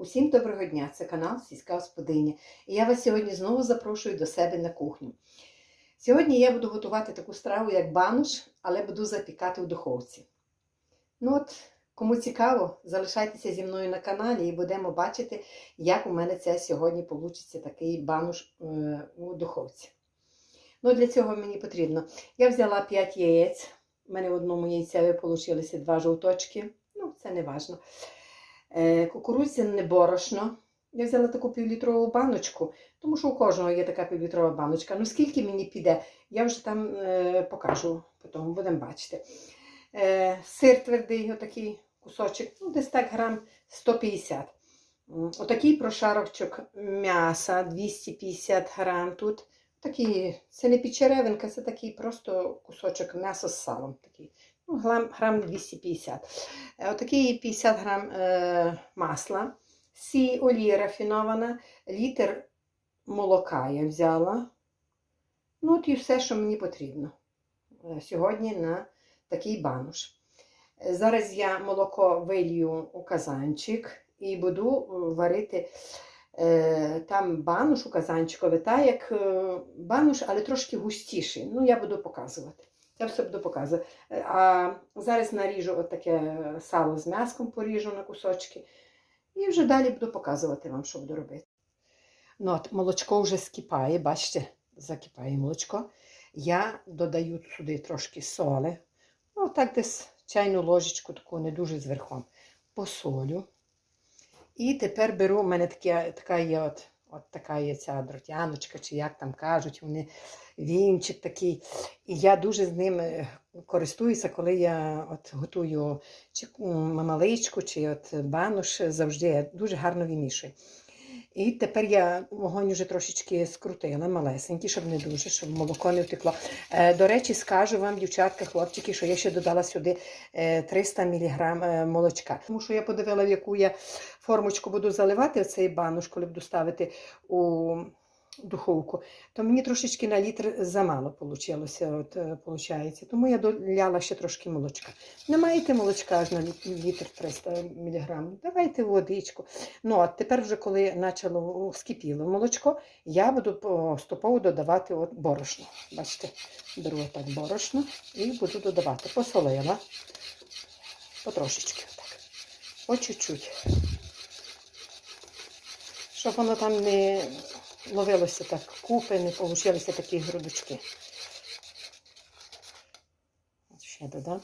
Усім доброго дня! Це канал Сільська Господиня. І я вас сьогодні знову запрошую до себе на кухню. Сьогодні я буду готувати таку страву, як бануш, але буду запікати в духовці. Ну от, кому цікаво, залишайтеся зі мною на каналі і будемо бачити, як у мене це сьогодні вийде такий бануш е, у духовці. Ну, для цього мені потрібно. Я взяла 5 яєць. У мене в одному яйцеві вийшли два жовточки. Ну, це не важливо. Е, кукурудзяне борошно. Я взяла таку півлітрову баночку, тому що у кожного є така півлітрова баночка. Ну скільки мені піде, я вже там е, покажу, потім будемо бачити. Е, сир твердий, отакий кусочок, ну десь так грам 150. М, Отакий прошарочок м'яса 250 грам тут. Такий, це не печеревинка, це такий просто кусочок м'яса з салом. Такий. Ну, грам, грам 250. Е, Отакий 50 грам е, масла, сі олія рафінована, літр молока я взяла. Ну, от і все, що мені потрібно е, сьогодні на такий бануш. Зараз я молоко вилью у казанчик і буду е, варити там бануш у казанчикові, так як бануш, але трошки густіший. Ну, я буду показувати. Я все буду показувати. Е, А зараз наріжу таке сало з м'яском, поріжу на кусочки. І вже далі буду показувати вам, що буду робити. Ну, от молочко вже скипає, бачите, закипає молочко. Я додаю сюди трошки соли. Ну, так десь чайну ложечку, таку не дуже зверхом. Посолю. І тепер беру, у мене таке, така є от, от така є ця дротяночка, чи як там кажуть, вони вінчик такий. І я дуже з ним е, користуюся, коли я от готую чи мамаличку, чи от бануш, завжди я дуже гарно вимішую. І тепер я вогонь вже трошечки скрутила, малесенький, щоб не дуже, щоб молоко не втекло. Е, до речі, скажу вам, дівчатка, хлопчики, що я ще додала сюди е, 300 мг е, молочка. Тому що я подивила, в яку я формочку буду заливати цей бануш, коли буду ставити у духовку, то мені трошечки на літр замало вийшло. От, е. Тому я доляла ще трошки молочка. Не маєте молочка аж на літр 300 мг, давайте водичку. Ну, а тепер, вже коли почало скипіло молочко, я буду поступово додавати от борошно. Бачите, беру отак борошно і буду додавати. Посолила. Потрошечки. Отак. По чуть-чуть. Щоб воно там не ловилося так купи, не получилися такі грудочки. Ще додам.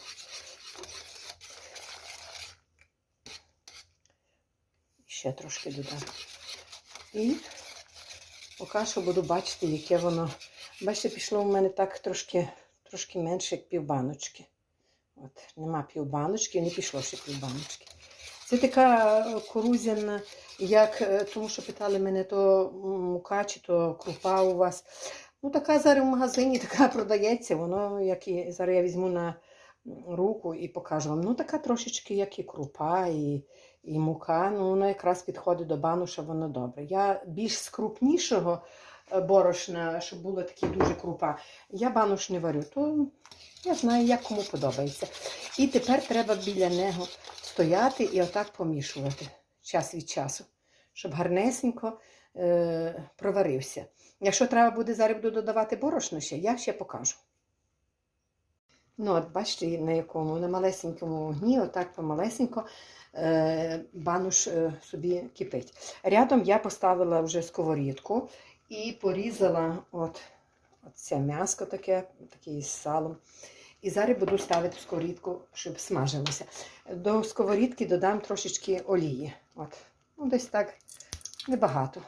Ще трошки додам. І поки що буду бачити, яке воно. Бачите, пішло у мене так трошки, трошки менше, як півбаночки. От, нема півбаночки, не пішло ще півбаночки. Це така е, кукурудзяна, як, е, тому що питали мене, то мука чи то крупа у вас. Ну, така зараз в магазині така продається, воно, як і зараз я візьму на руку і покажу вам. Ну, така трошечки, як і крупа, і, і мука. Ну, воно якраз підходить до бануша, воно добре. Я більш з крупнішого е, борошна, щоб було такі дуже крупа. Я бануш не варю, то я знаю, як кому подобається. І тепер треба біля нього стояти і отак помішувати час від часу, щоб гарнесенько е, проварився. Якщо треба буде зараз додавати борошно ще, я ще покажу. Ну, от бачите, на якому на малесенькому вогні, отак помалесенько е, бануш е, собі кипить. Рядом я поставила вже сковорідку і порізала от, от це м'яско таке, таке з салом. І зараз буду ставити в сковорідку, щоб смажилося. До сковорідки додам трошечки олії. От. Ну, десь так небагато.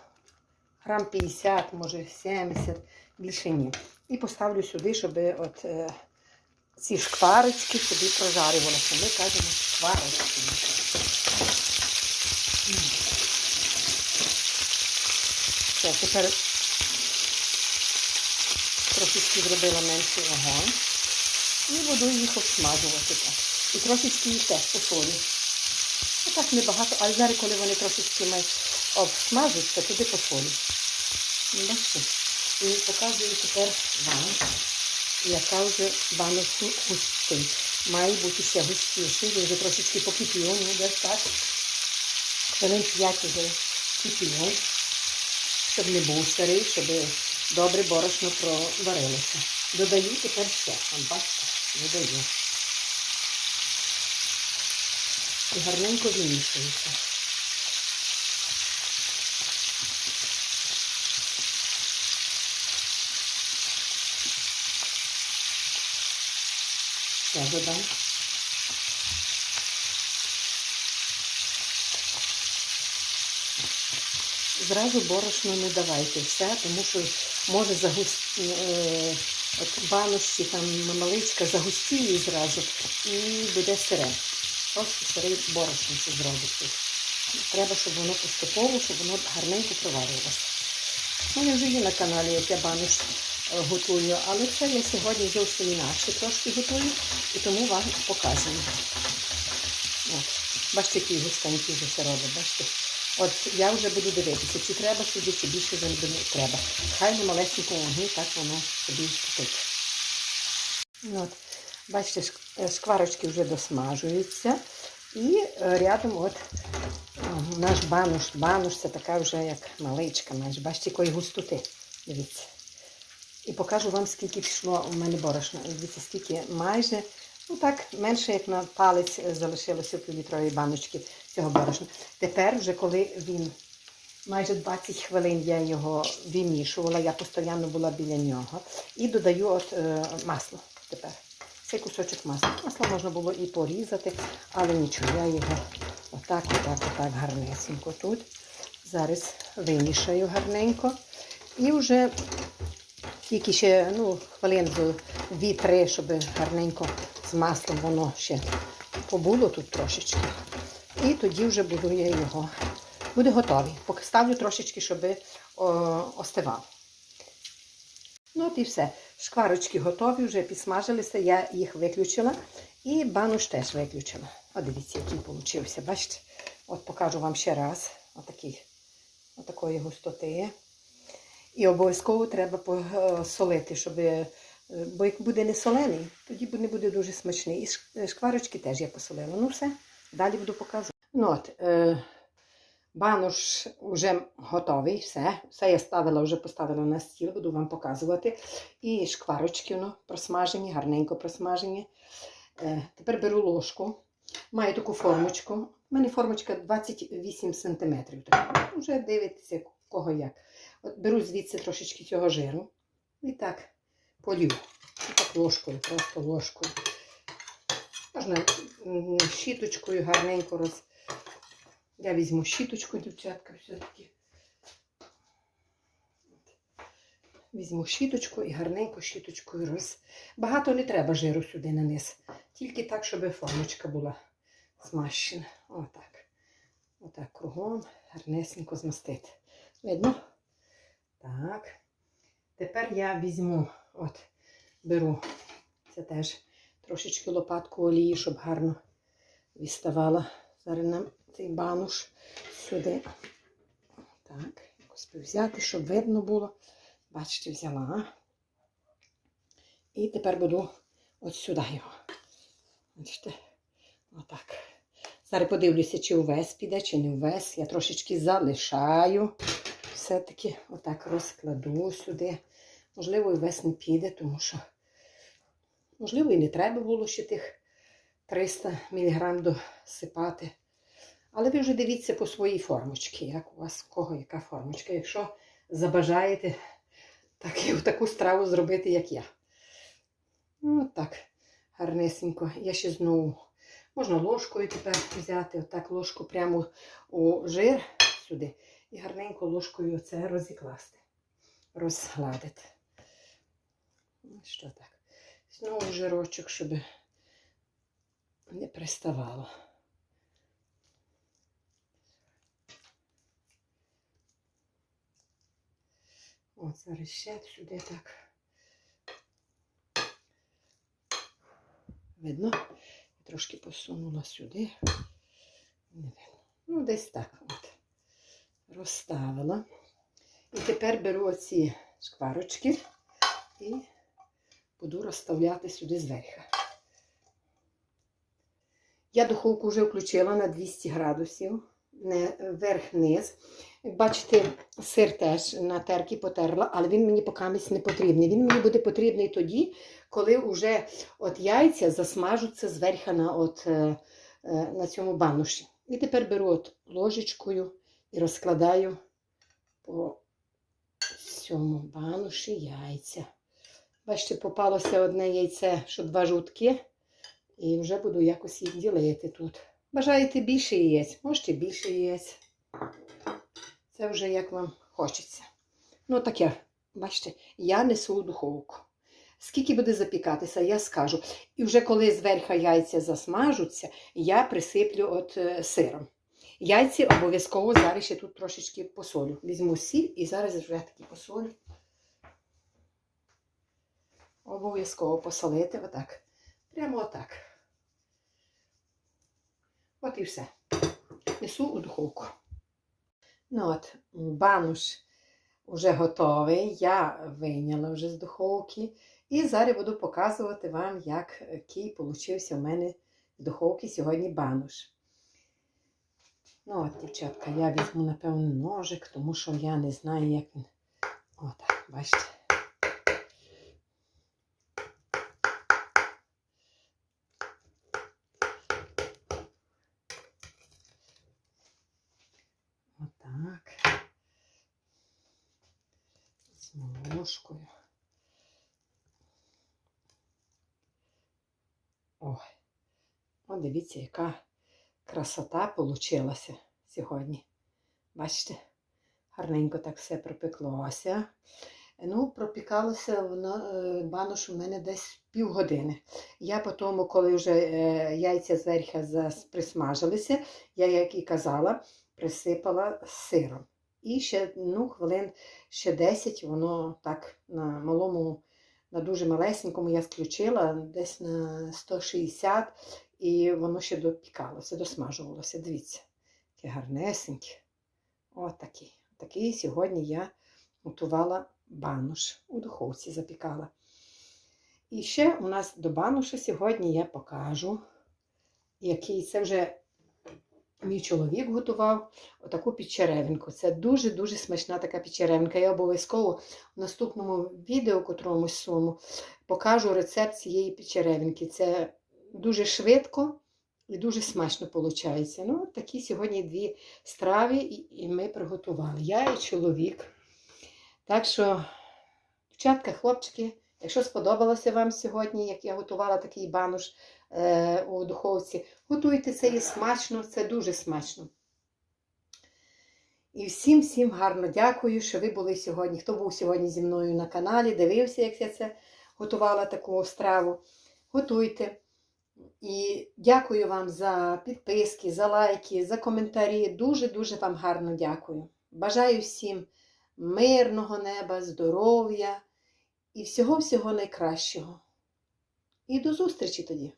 Грам 50, може 70, більше ні. І поставлю сюди, щоб от, е, ці шкварочки собі прожарювалися. Ми кажемо шкварочки. Все, тепер трошечки зробила менший вогонь. І буду їх обсмажувати так. І трошечки їх теж посолю. Ну так небагато, але зараз, коли вони трошечки обсмажуться, туди посолю. Ну, Бачите? І показую тепер вам, яка вже банок густий. Має бути ще густіший, він вже трошечки покипів, ну десь так. Хвилин 5 вже кипіло, щоб не був старий, щоб добре борошно проварилося. Додаю тепер ще. Бачите, додаю. І гарненько вимішується. Ще додам. Зразу борошно не давайте все, тому що може загусти е, от баночці, там маличка загустіє зразу і буде сире. Просто сирий борошно це зробиться. Треба, щоб воно поступово, щоб воно гарненько проварилося. У мене вже є на каналі, як я банош е, готую, але це я сьогодні зовсім інакше трошки готую і тому вам показую. От. Бачите, який густенький вже це робить, бачите? От я вже буду дивитися, чи треба сюди, чи більше не треба. Хай на малесенькому вогні, так воно собі кипить. Ну, от, бачите, шк- е, вже досмажуються. І е, рядом от е, наш бануш. Бануш це така вже як маличка, майже. Бачите, якої густоти. Дивіться. І покажу вам, скільки пішло у мене борошна. Дивіться, скільки майже, ну так, менше як на палець е, залишилося в півлітровій баночці цього борошна. Тепер, вже коли він майже 20 хвилин я його вимішувала, я постійно була біля нього. І додаю от е, масло тепер. Цей кусочок масла. Масло можна було і порізати, але нічого, я його отак, отак, отак гарнесенько тут. Зараз вимішаю гарненько. І вже тільки ще ну, хвилин з 2-3, щоб гарненько з маслом воно ще побуло тут трошечки. І тоді вже буду я його. Буде готовий. Поки ставлю трошечки, щоб о, остивав. Ну от і все. Шкварочки готові, вже підсмажилися, я їх виключила. І бануш теж виключила. От дивіться, який получився. Бачите? От покажу вам ще раз. Отакий, отакої густоти. І обов'язково треба посолити, щоб, е, бо як буде не солений, тоді не буде дуже смачний. І шкварочки теж я посолила. Ну все, далі буду показувати. Ну от, е, банош вже готовий, все. Все я ставила, вже поставила на стіл, буду вам показувати. І шкварочки ну, просмажені, гарненько просмажені. Е, тепер беру ложку. Маю таку формочку. У мене формочка 28 см. Вже дивитися, кого як. От беру звідси трошечки цього жиру. І так полю. І так ложкою, просто ложкою. Можна щіточкою гарненько роз. Я візьму щіточку, дівчатка, все-таки. Візьму щіточку і гарненько щіточкою роз. Багато не треба жиру сюди на низ. Тільки так, щоб формочка була змащена. Отак. Отак кругом гарнесенько змастити. Видно? Так. Тепер я візьму, от, беру, це теж трошечки лопатку олії, щоб гарно відставала. Зараз нам цей бануш сюди. Так, якось взяти, щоб видно було. Бачите, взяла. І тепер буду от сюди його. Бачите, отак. Зараз подивлюся, чи увесь піде, чи не увесь. Я трошечки залишаю. Все-таки отак розкладу сюди. Можливо, і весь не піде, тому що, можливо, і не треба було ще тих 300 мг досипати. Але ви вже дивіться по своїй формочці, як у вас в кого яка формочка. Якщо забажаєте так, таку страву зробити, як я. Ну, так, гарнесенько. Я ще знову можна ложкою тепер взяти, отак ложку прямо у жир сюди. І гарненько ложкою це розікласти, розгладити. Ну, Що так? Знову жирочок, щоб не приставало. От зараз ще сюди так. Видно? Я трошки посунула сюди. Не видно. Ну, десь так от. Розставила. І тепер беру оці шкварочки і буду розставляти сюди зверху. Я духовку вже включила на 200 градусів. не верх-низ. Бачите, сир теж на терки потерла, але він мені покамість не потрібний. Він мені буде потрібний тоді, коли вже от яйця засмажуться зверху на, от, е, е, на цьому бануші. І тепер беру от ложечкою і розкладаю по цьому бануші яйця. Бачите, попалося одне яйце, що два жовтки, і вже буду якось їх ділити тут. Бажаєте більше яєць, можете більше яєць. Це вже як вам хочеться. Ну, таке, бачите, я несу у духовку. Скільки буде запікатися, я скажу. І вже коли зверху яйця засмажуться, я присиплю от е, сиром. Яйці обов'язково зараз ще тут трошечки посолю. Візьму сіль і зараз вже таки посолю. Обов'язково посолити отак. Прямо отак. От і все. Несу у духовку. Ну от, бануш вже готовий. Я вийняла вже з духовки. І зараз буду показувати вам, як який получився у мене з духовки сьогодні бануш. Ну от, дівчатка, я візьму, напевно, ножик, тому що я не знаю, як він. Отак, бачите. Отак. З ложкою. Ой, от дивіться, яка красота получилася сьогодні. Бачите, гарненько так все пропеклося. Ну, пропікалося воно, е, банош у мене десь півгодини. Я потім, коли вже е, яйця зверху присмажилися, я, як і казала, присипала сиром. І ще ну, хвилин ще 10 воно так на малому, на дуже малесенькому я включила, десь на 160, і воно ще допікалося, досмажувалося. Дивіться, таке гарнесеньке. Отакий. Такий сьогодні я готувала бануш у духовці запікала. І ще у нас до бануша сьогодні я покажу, який це вже мій чоловік готував отаку підчеревинку. Це дуже-дуже смачна така підчеревинка. Я обов'язково в наступному відео, котромусь своєму, покажу рецепт цієї підчеревинки. Це дуже швидко і дуже смачно виходить. Ну, такі сьогодні дві страви і ми приготували. Я і чоловік. Так що, дівчатка, хлопчики, якщо сподобалося вам сьогодні, як я готувала такий бануш е, у духовці, готуйте це і смачно, це дуже смачно. І всім всім гарно дякую, що ви були сьогодні. Хто був сьогодні зі мною на каналі, дивився, як я це готувала таку страву. Готуйте. І дякую вам за підписки, за лайки, за коментарі. Дуже-дуже вам гарно дякую. Бажаю всім мирного неба, здоров'я і всього-всього найкращого. І до зустрічі тоді!